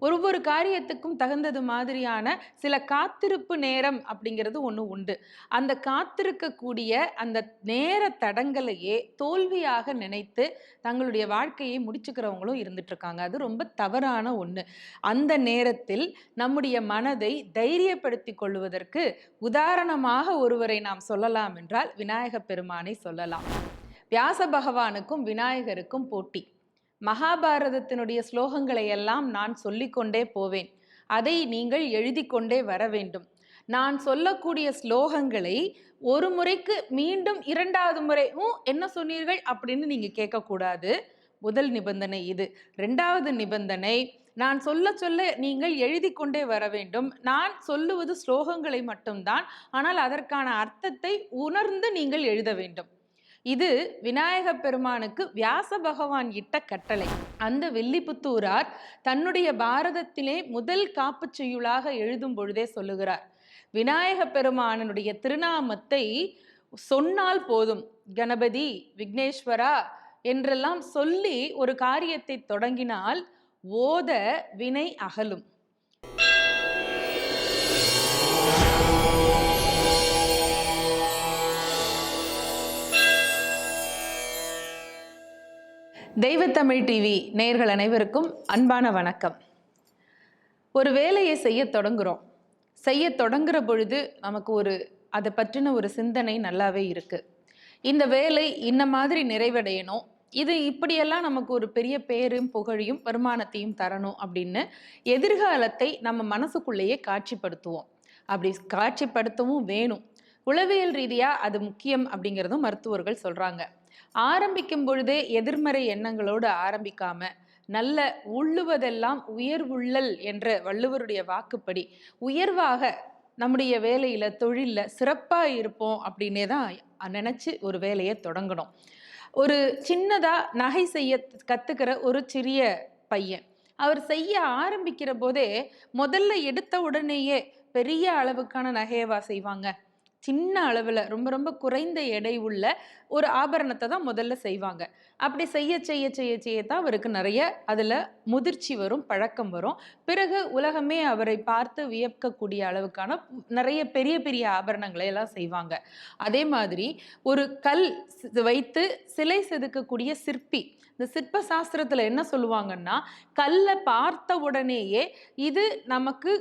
ஒவ்வொரு காரியத்துக்கும் தகுந்தது மாதிரியான சில காத்திருப்பு நேரம் அப்படிங்கிறது ஒன்று உண்டு. அந்த காத்திருக்கக்கூடிய அந்த நேர தடங்களையே தோல்வியாக நினைத்து தங்களுடைய வாழ்க்கையை முடிச்சுக்கிறவங்களும் இருந்துட்டுருக்காங்க. அது ரொம்ப தவறான ஒன்று அந்த நேரத்தில் நம்முடைய மனதை தைரியப்படுத்தி கொள்வதற்கு உதாரணமாக ஒருவரை நாம் சொல்லலாம் என்றால் விநாயக பெருமானை சொல்லலாம். வியாச பகவானுக்கும் விநாயகருக்கும் போட்டி. மகாபாரதத்தினுடைய ஸ்லோகங்களை எல்லாம் நான் சொல்லிக்கொண்டே போவேன். அதை நீங்கள் எழுதி கொண்டே வர வேண்டும். நான் சொல்லக்கூடிய ஸ்லோகங்களை ஒரு முறைக்கு மீண்டும் இரண்டாவது முறை என்ன சொன்னீர்கள்? அப்படின்னு நீங்கள் கேட்கக்கூடாது. முதல் நிபந்தனை இது. ரெண்டாவது நிபந்தனை நான் சொல்ல சொல்ல நீங்கள் எழுதி கொண்டே வர வேண்டும். நான் சொல்லுவது ஸ்லோகங்களை மட்டும்தான் ஆனால் அதற்கான அர்த்தத்தை உணர்ந்து நீங்கள் எழுத வேண்டும். இது விநாயக பெருமானுக்கு வியாச பகவான் இட்ட கட்டளை. அந்த வில்லிபுத்தூரார் தன்னுடைய பாரதத்திலே முதல் காப்புச் செய்யுளாக எழுதும் பொழுதே சொல்லுகிறார். விநாயக பெருமானனுடைய திருநாமத்தை சொன்னால் போதும் கணபதி விக்னேஸ்வரா என்றெல்லாம் சொல்லி ஒரு காரியத்தை தொடங்கினால் ஓத வினை அகலும். தெய்வத்தமிழ் டிவி நேர்கள் அனைவருக்கும் அன்பான வணக்கம். ஒரு வேலையை செய்ய தொடங்குகிறோம் செய்ய தொடங்குற பொழுது நமக்கு ஒரு அதை பற்றின ஒரு சிந்தனை நல்லாவே இருக்குது இந்த வேலை இந்த மாதிரி நிறைவடையணும். இது இப்படியெல்லாம் நமக்கு ஒரு பெரிய பேரும் புகழையும் வருமானத்தையும் தரணும் அப்படின்னு எதிர்காலத்தை நம்ம மனசுக்குள்ளேயே காட்சிப்படுத்துவோம். அப்படி காட்சிப்படுத்தவும் வேணும். உளவியல் ரீதியாக அது முக்கியம் அப்படிங்கிறதும் மருத்துவர்கள் சொல்கிறாங்க ஆரம்பிக்கும் பொழுதே எதிர்மறை எண்ணங்களோடு ஆரம்பிக்காம நல்ல உள்ளுவதெல்லாம் உயர்வுள்ளல் என்ற வள்ளுவருடைய வாக்குப்படி உயர்வாக நம்முடைய வேலையில் தொழிலில் சிறப்பாக இருப்போம் அப்படின்னே தான் நினச்சி ஒரு வேலையை தொடங்கணும். ஒரு சின்னதாக நகை செய்ய கற்றுக்கிற ஒரு சிறிய பையன் அவர் செய்ய ஆரம்பிக்கிற போதே முதல்ல எடுத்த உடனேயே பெரிய அளவுக்கான நகையவா செய்வாங்க. சின்ன அளவில் ரொம்ப ரொம்ப குறைந்த எடை உள்ள ஒரு ஆபரணத்தை தான் முதல்ல செய்வாங்க. அப்படி செய்ய செய்ய செய்ய செய்ய தான் அவருக்கு நிறைய அதில் முதிர்ச்சி வரும் பழக்கம் வரும். பிறகு உலகமே அவரை பார்த்து வியக்கக்கூடிய அளவுக்கான நிறைய பெரிய பெரிய ஆபரணங்களை எல்லாம் செய்வாங்க. அதே மாதிரி ஒரு கல் வைத்து சிலை செதுக்கக்கூடிய சிற்பி. இந்த சிற்ப சாஸ்திரத்தில் என்ன சொல்லுவாங்கன்னா கல்லை பார்த்த உடனேயே இது நமக்கு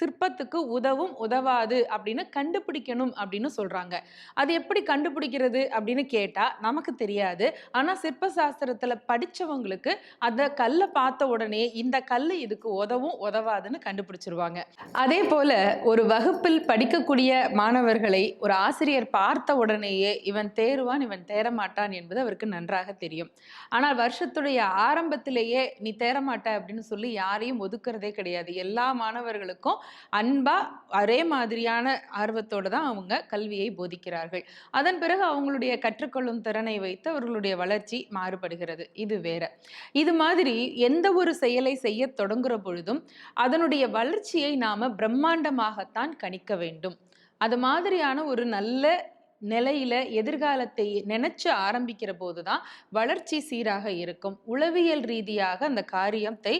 சிற்பத்துக்கு உதவும் உதவாது அப்படின்னு கண்டுபிடிக்கணும் அப்படின்னு சொல்றாங்க. அது எப்படி கண்டுபிடிக்கிறது அப்படின்னு கேட்டா நமக்கு தெரியாது. ஆனா சிற்ப சாஸ்திரத்துல படிச்சவங்களுக்கு அந்த கல்லை பார்த்த உடனே இந்த கல் இதுக்கு உதவும் உதவாதுன்னு கண்டுபிடிச்சிருவாங்க. அதே போல ஒரு வகுப்பில் படிக்கக்கூடிய மாணவர்களை ஒரு ஆசிரியர் பார்த்த உடனேயே இவன் தேருவான் இவன் தேரமாட்டான் என்பது அவருக்கு நன்றாக தெரியும். ஆனால் வருஷத்துடைய ஆரம்பத்திலேயே நீ தேரமாட்ட அப்படின்னு சொல்லி யாரையும் ஒதுக்குறதே கிடையாது. எல்லா மாணவர்களுக்கும் அன்பா ஒரே மாதிரியான ஆர்வத்தோடு தான் அவங்க கல்வியை போதிக்கிறார்கள். அதன் பிறகு அவங்களுடைய கற்றுக்கொள்ளும் திறனை வைத்து அவர்களுடைய வளர்ச்சி மாறுபடுகிறது. இது வேற. இது மாதிரி எந்த ஒரு செயலை செய்ய தொடங்குற பொழுதும் அதனுடைய வளர்ச்சியை நாம பிரம்மாண்டமாகத்தான் கணிக்க வேண்டும். அது மாதிரியான ஒரு நல்ல நிலையில எதிர்காலத்தை நினைச்சு ஆரம்பிக்கிற போதுதான் வளர்ச்சி சீராக இருக்கும். உளவியல் ரீதியாக அந்த காரியத்தை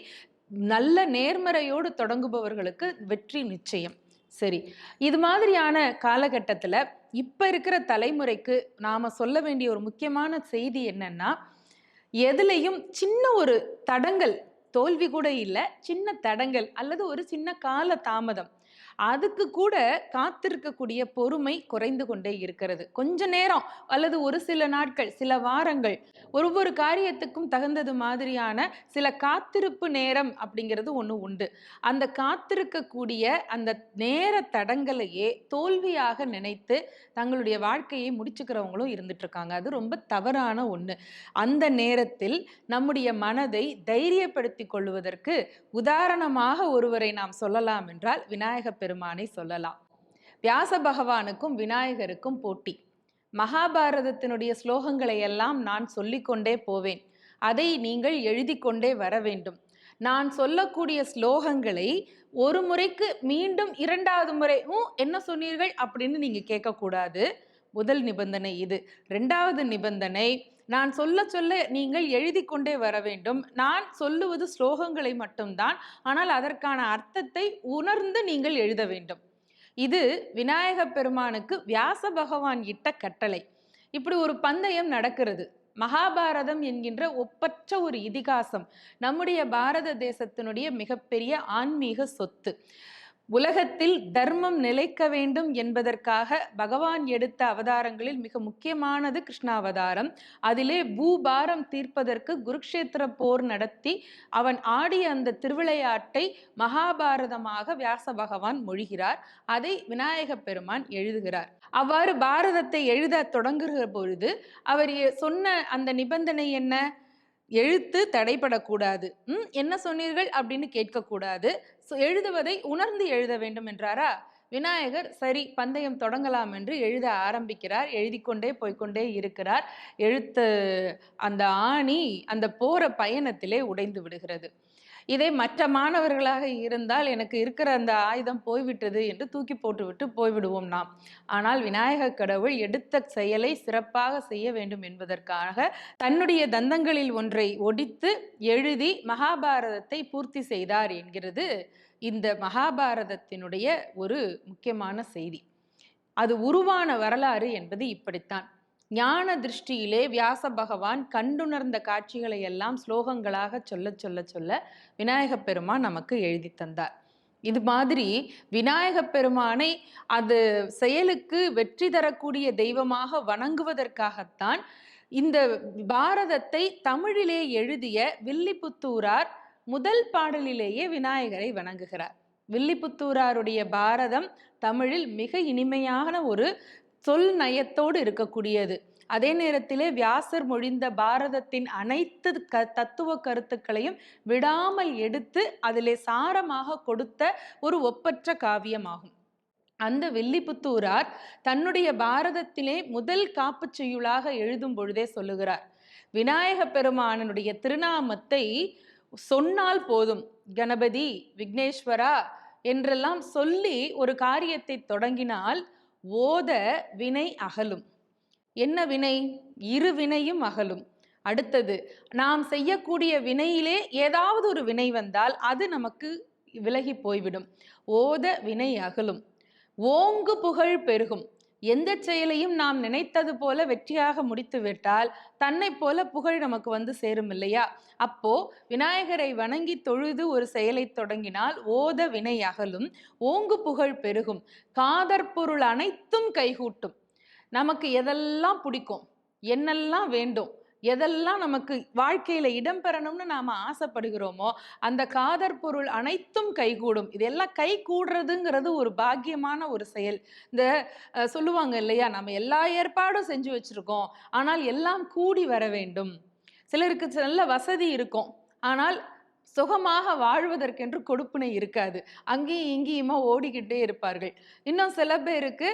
நல்ல நேர்மறையோடு தொடங்குபவர்களுக்கு வெற்றி நிச்சயம். சரி இது மாதிரியான காலகட்டத்தில் இப்போ இருக்கிற தலைமுறைக்கு நாம் சொல்ல வேண்டிய ஒரு முக்கியமான செய்தி என்னன்னா எதுலேயும் சின்ன ஒரு தடங்கள் தோல்வி கூட இல்லை சின்ன தடங்கள் அல்லது ஒரு சின்ன கால தாமதம் அதுக்கு கூட காத்திருக்கக்கூடிய பொறுமை குறைந்து கொண்டே இருக்கிறது. கொஞ்ச நேரம் அல்லது ஒரு சில நாட்கள் சில வாரங்கள் ஒவ்வொரு காரியத்துக்கும் தகுந்தது மாதிரியான சில காத்திருப்பு நேரம் அப்படிங்கிறது ஒன்று உண்டு. அந்த காத்திருக்கக்கூடிய அந்த நேர தடங்களையே தோல்வியாக நினைத்து தங்களுடைய வாழ்க்கையை முடிச்சுக்கிறவங்களும் இருந்துட்டு இருக்காங்க அது ரொம்ப தவறான ஒன்று அந்த நேரத்தில் நம்முடைய மனதை தைரியப்படுத்தி கொள்வதற்கு உதாரணமாக ஒருவரை நாம் சொல்லலாம் என்றால் விநாயக பெருமானை சொல்லலாம். வியாச பகவானுக்கும் விநாயகருக்கும் போட்டி. மகாபாரதத்தினுடைய ஸ்லோகங்களை எல்லாம் நான் சொல்லிக்கொண்டே போவேன். அதை நீங்கள் எழுதி கொண்டே வர வேண்டும். நான் சொல்லக்கூடிய ஸ்லோகங்களை ஒரு முறைக்கு மீண்டும் இரண்டாவது முறை என்ன சொன்னீர்கள்? அப்படின்னு நீங்க கேட்கக்கூடாது. முதல் நிபந்தனை இது. ரெண்டாவது நிபந்தனை நான் சொல்ல சொல்ல நீங்கள் எழுதி கொண்டே வர வேண்டும். நான் சொல்லுவது ஸ்லோகங்களை மட்டும்தான் ஆனால் அதற்கான அர்த்தத்தை உணர்ந்து நீங்கள் எழுத வேண்டும். இது விநாயக பெருமானுக்கு வியாச பகவான் இட்ட கட்டளை. இப்படி ஒரு பந்தயம் நடக்கிறது. மகாபாரதம் என்கின்ற ஒப்பற்ற ஒரு இதிகாசம் நம்முடைய பாரத தேசத்தினுடைய மிகப்பெரிய ஆன்மீக சொத்து. உலகத்தில் தர்மம் நிலைக்க வேண்டும் என்பதற்காக பகவான் எடுத்த அவதாரங்களில் மிக முக்கியமானது கிருஷ்ணாவதாரம். அதிலே பூபாரம் தீர்ப்பதற்கு குருக்ஷேத்திர போர் நடத்தி அவன் ஆடிய அந்த திருவிளையாட்டை மகாபாரதமாக வியாச பகவான் மொழிகிறார். அதை விநாயக பெருமான் எழுதுகிறார். அவ்வாறு பாரதத்தை எழுத தொடங்குகிற பொழுது அவர் சொன்ன அந்த நிபந்தனை என்ன? எழுத்து தடைபடக்கூடாது ம் என்ன சொன்னீர்கள் அப்படின்னு கேட்கக்கூடாது. ஸோ எழுதுவதை உணர்ந்து எழுத வேண்டும் என்றாரா? விநாயகர் சரி பந்தயம் தொடங்கலாம் என்று எழுத ஆரம்பிக்கிறார். எழுதிக்கொண்டே போய்க்கொண்டே இருக்கிறார். எழுத்து அந்த ஆணி அந்த போகிற பயணத்திலே உடைந்து விடுகிறது. இதே மற்ற மாணவர்களாக இருந்தால் எனக்கு இருக்கிற அந்த ஆயுதம் போய்விட்டது என்று தூக்கி போட்டுவிட்டு போய்விடுவோம் நாம். ஆனால் விநாயக கடவுள் எடுத்த செயலை சிறப்பாக செய்ய வேண்டும் என்பதற்காக தன்னுடைய தந்தங்களில் ஒன்றை ஒடித்து எழுதி மகாபாரதத்தை பூர்த்தி செய்தார் என்கிறது இந்த மகாபாரதத்தினுடைய ஒரு முக்கியமான செய்தி. அது உருவான வரலாறு என்பது இப்படித்தான். ஞான திருஷ்டியிலே வியாச பகவான் கண்டுணர்ந்த காட்சிகளை எல்லாம் ஸ்லோகங்களாக சொல்ல சொல்ல சொல்ல விநாயகப் பெருமான் நமக்கு எழுதி தந்தார். இது மாதிரி விநாயகப் பெருமானை அது செயலுக்கு வெற்றி தரக்கூடிய தெய்வமாக வணங்குவதற்காகத்தான் இந்த பாரதத்தை தமிழிலே எழுதிய வில்லிபுத்தூரார் முதல் பாடலிலேயே விநாயகரை வணங்குகிறார். வில்லிபுத்தூராருடைய பாரதம் தமிழில் மிக இனிமையான ஒரு சொல் நயத்தோடு இருக்கக்கூடியது. அதே நேரத்திலே வியாசர் மொழிந்த பாரதத்தின் அனைத்து க தத்துவ கருத்துக்களையும் விடாமல் எடுத்து அதிலே சாரமாக கொடுத்த ஒரு ஒப்பற்ற காவியமாகும். அந்த வெள்ளிபுத்தூரார் தன்னுடைய பாரதத்திலே முதல் காப்புச் செய்யுளாக எழுதும் பொழுதே சொல்லுகிறார். விநாயக பெருமானனுடைய திருநாமத்தை சொன்னால் போதும் கணபதி விக்னேஸ்வரா என்றெல்லாம் சொல்லி ஒரு காரியத்தை தொடங்கினால் ஓத வினை அகலும். என்ன வினை? இரு வினையும் அகலும். அடுத்தது நாம் செய்யக்கூடிய வினையிலே ஏதாவது ஒரு வினை வந்தால் அது நமக்கு விலகி போய்விடும். ஓத வினை அகலும். ஓங்கு புகழ் பெருகும். எந்த செயலையும் நாம் நினைத்தது போல வெற்றியாக முடித்து விட்டால் தன்னை போல புகழ் நமக்கு வந்து சேரும் இல்லையா? அப்போ விநாயகரை வணங்கி தொழுது ஒரு செயலை தொடங்கினால் ஓத வினை அகலும் ஓங்கு புகழ் பெருகும் காதற் பொருள் அனைத்தும் கைகூட்டும். நமக்கு எதெல்லாம் பிடிக்கும்? என்னெல்லாம் வேண்டும்? எதெல்லாம் நமக்கு வாழ்க்கையில் இடம்பெறணும்னு நாம் ஆசைப்படுகிறோமோ அந்த காதற் பொருள் அனைத்தும் கைகூடும். இதெல்லாம் கை கூடுறதுங்கிறது ஒரு பாக்கியமான ஒரு செயல். இந்த சொல்லுவாங்க இல்லையா? நம்ம எல்லா ஏற்பாடும் செஞ்சு வச்சுருக்கோம். ஆனால் எல்லாம் கூடி வர வேண்டும். சிலருக்கு நல்ல வசதி இருக்கும். ஆனால் சுகமாக வாழ்வதற்கென்று கொடுப்பினை இருக்காது. அங்கேயும் இங்கேயுமா ஓடிக்கிட்டே இருப்பார்கள். இன்னும் சில பேருக்கு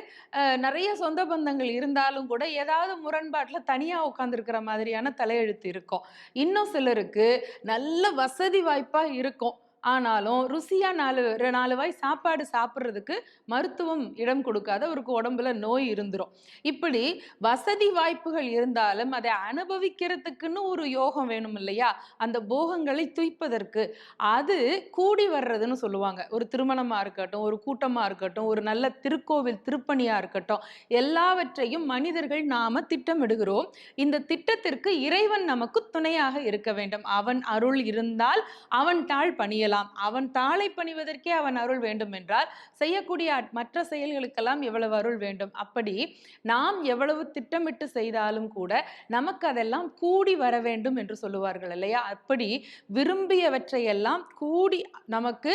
நிறைய சொந்த பந்தங்கள் இருந்தாலும் கூட ஏதாவது முரண்பாட்டில் தனியாக உட்காந்துருக்கிற மாதிரியான தலையெழுத்து இருக்கும். இன்னும் சிலருக்கு நல்ல வசதி வாய்ப்பாக இருக்கும். ஆனாலும் ருசியா நாலு நாலு வாய் சாப்பாடு சாப்பிட்றதுக்கு மருத்துவம் இடம் கொடுக்காத அவருக்கு உடம்புல நோய் இருந்துரும். இப்படி வசதி வாய்ப்புகள் இருந்தாலும் அதை அனுபவிக்கிறதுக்குன்னு ஒரு யோகம் வேணும் இல்லையா? அந்த போகங்களை துய்ப்பதற்கு அது கூடி வர்றதுன்னு சொல்லுவாங்க. ஒரு திருமணமா இருக்கட்டும் ஒரு கூட்டமா இருக்கட்டும் ஒரு நல்ல திருக்கோவில் திருப்பணியா இருக்கட்டும் எல்லாவற்றையும் மனிதர்கள் நாம திட்டமிடுகிறோம். இந்த திட்டத்திற்கு இறைவன் நமக்கு துணையாக இருக்க வேண்டும். அவன் அருள் இருந்தால் அவன் தாழ் பணியலாம் அவன் தாளை பணிவதற்கே அவன் அருள் வேண்டும் என்றால் செய்யக்கூடிய மற்ற செயல்களுக்கெல்லாம் எவ்வளவு அருள் வேண்டும்? அப்படி நாம் எவ்வளவு திட்டமிட்டு செய்தாலும் கூட நமக்கு அதெல்லாம் கூடி வர வேண்டும் என்று சொல்லுவார்கள் இல்லையா? அப்படி விரும்பியவற்றையெல்லாம் கூடி நமக்கு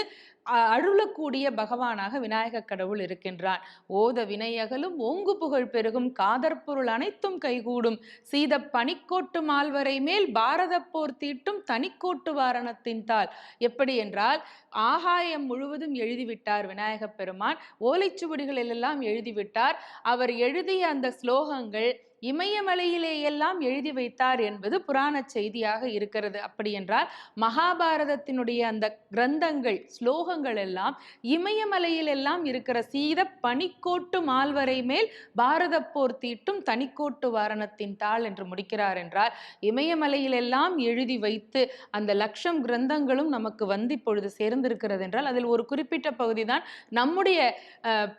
அருளக்கூடிய பகவானாக விநாயக கடவுள் இருக்கின்றான் ஓத வினையகலும் ஓங்கு புகழ் பெருகும் காதற்பொருள் அனைத்தும் கைகூடும். சீத பனிக்கோட்டு மால்வரை மேல் பாரத போர் தீட்டும் தனிக்கோட்டு வாரணத்தின் தாள். எப்படி என்றால் ஆகாயம் முழுவதும் எழுதிவிட்டார் விநாயகப் பெருமான். ஓலைச்சுவடிகளில் எல்லாம் எழுதிவிட்டார். அவர் எழுதிய அந்த ஸ்லோகங்கள் இமயமலையிலே எல்லாம் எழுதி வைத்தார் என்பது புராண செய்தியாக இருக்கிறது. அப்படி என்றால் மகாபாரதத்தினுடைய அந்த கிரந்தங்கள் ஸ்லோகங்கள் எல்லாம் இமயமலையில் எல்லாம் இருக்கிற சீத பனிக்கோட்டு மால்வரை மேல் பாரத போர் தீட்டும் தனிக்கோட்டு வாரணத்தின் தாள் என்று முடிக்கிறார் என்றால் இமயமலையில் எல்லாம் எழுதி வைத்து அந்த லட்சம் கிரந்தங்களும் நமக்கு வந்து இப்பொழுது சேர்ந்திருக்கிறது என்றால் அதில் ஒரு குறிப்பிட்ட பகுதி தான் நம்முடைய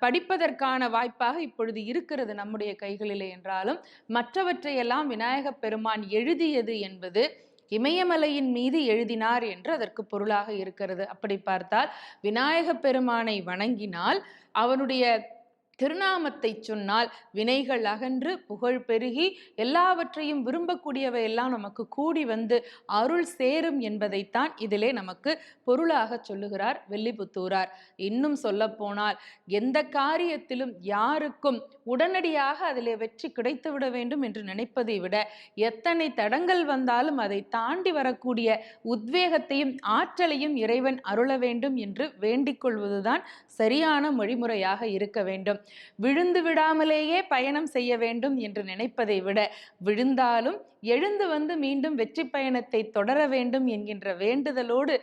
படிப்பதற்கான வாய்ப்பாக இப்பொழுது இருக்கிறது நம்முடைய கைகளிலே என்றாலும் மற்றவற்றையெல்லாம் விநாயகப் பெருமான் எழுதியது என்பது இமயமலையின் மீது எழுதினார் என்று அதற்கு பொருளாக இருக்கிறது. அப்படி பார்த்தால் விநாயகப் பெருமானை வணங்கினால் அவனுடைய திருநாமத்தை சொன்னால் வினைகள் அகன்று புகழ் பெருகி எல்லாவற்றையும் விரும்பக்கூடியவை எல்லாம் நமக்கு கூடி வந்து அருள் சேரும் என்பதைத்தான் இதிலே நமக்கு பொருளாக சொல்லுகிறார் வெள்ளிபுத்தூரார். இன்னும் சொல்லப்போனால் எந்த காரியத்திலும் யாருக்கும் உடனடியாக அதிலே வெற்றி கிடைத்து விட வேண்டும் என்று நினைப்பதை விட எத்தனை தடங்கள் வந்தாலும் அதை தாண்டி வரக்கூடிய உத்வேகத்தையும் ஆற்றலையும் இறைவன் அருள வேண்டும் என்று வேண்டிக் கொள்வதுதான் சரியான மொழிமுறையாக இருக்க வேண்டும். விழுந்து விடாமலேயே பயணம் செய்ய வேண்டும் என்று நினைப்பதை விட விழுந்தாலும் எழுந்து வந்து மீண்டும் வெற்றி பயணத்தை தொடர வேண்டும் என்கின்ற வேண்டுதலோடு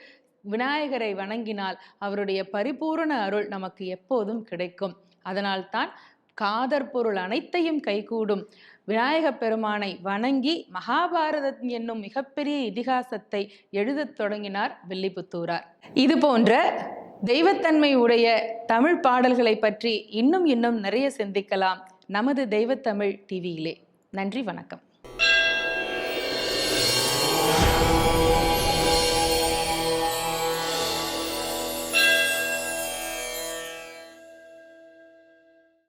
விநாயகரை வணங்கினால் அவருடைய பரிபூரண அருள் நமக்கு எப்போதும் கிடைக்கும். அதனால்தான் காதற் பொருள் அனைத்தையும் கைகூடும். விநாயகப் பெருமானை வணங்கி மகாபாரதம் என்னும் மிகப்பெரிய இதிகாசத்தை எழுதத் தொடங்கினார் வில்லிபுத்தூரார். இது போன்ற தெய்வத்தன்மை உடைய தமிழ் பாடல்களை பற்றி இன்னும் இன்னும் நிறைய சிந்திக்கலாம். நமது தெய்வத்தமிழ் டிவியிலே நன்றி வணக்கம்.